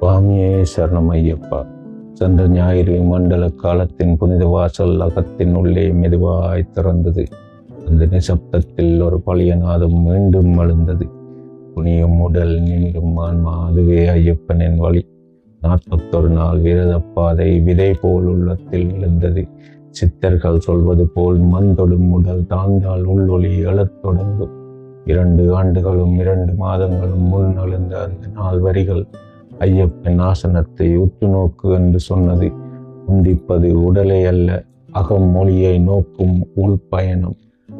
சுவாமியே சரணமையப்பா சென்ற ஞாயிறு மண்டல காலத்தின் புனித வாசல் அகத்தின் உள்ளே மெதுவாய் திறந்தது. அந்த நிசப்தத்தில் ஒரு பழைய நாதம் மீண்டும் எழுந்தது. புனியும் உடல் நீண்டும் ஆன்மா அதுவே ஐயப்பனின் வழி. நாற்பத்தொரு நாள் விரத பாதை விதை போல் உள்ளத்தில் எழுந்தது. சித்தர்கள் சொல்வது போல் மந்தொடும் உடல் தாழ்ந்தால் உள்ளொளி எழத் தொடங்கும். இரண்டு ஆண்டுகளும் இரண்டு மாதங்களும் முன் எழுந்த அந்த நாள் வரிகள் ஐயப்பன் ஆசனத்தை உற்று நோக்கு என்று சொன்னது. உந்திப்பது உடலை அல்ல அகம் மொழியை நோக்கும் உள் பயணம்.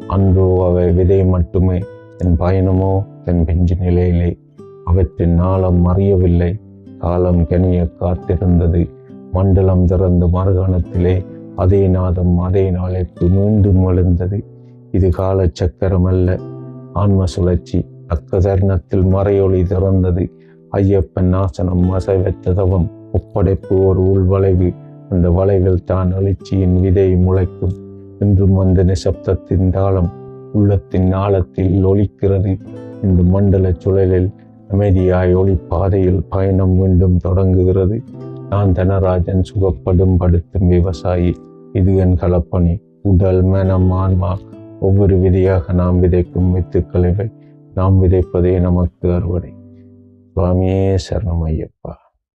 அன்றோ அவை விதை மட்டுமே என் பயணமோ என் பெஞ்சு நிலையிலே. அவற்றின் நாளம் அறியவில்லை காலம் கனிய காத்திருந்தது. மண்டலம் திறந்து மறுகணத்திலே அதே நாதம் அதே நாளைக்கு மீண்டும் எழுந்தது. இது கால சக்கரம் அல்ல ஆன்ம சுழற்சி அக்க தருணத்தில் மறையொளி திறந்தது. ஐயப்பன் நாசனம் அசைவ தவம் ஒப்படைப்பு ஒரு உள்வளைவு. அந்த வளைவில் தான் எழுச்சியின் விதை முளைக்கும். என்றும் அந்த நிசப்தத்தின் தாளம் உள்ளத்தின் ஆழத்தில் ஒலிக்கிறது. இந்த மண்டல சுழலில் அமைதியாய் ஒளி பாதையில் பயணம் மீண்டும் தொடங்குகிறது. நான் தனராஜன் சுகப்படும் படுத்தும் விவசாயி. இது என் கலப்பணி. உடல் மனம் ஆன்மா ஒவ்வொரு விதையாக நாம் விதைக்கும் வித்துக்களை நாம் விதைப்பதே நமக்கு அறுவடை. Suami Sernama Yepa. Iya,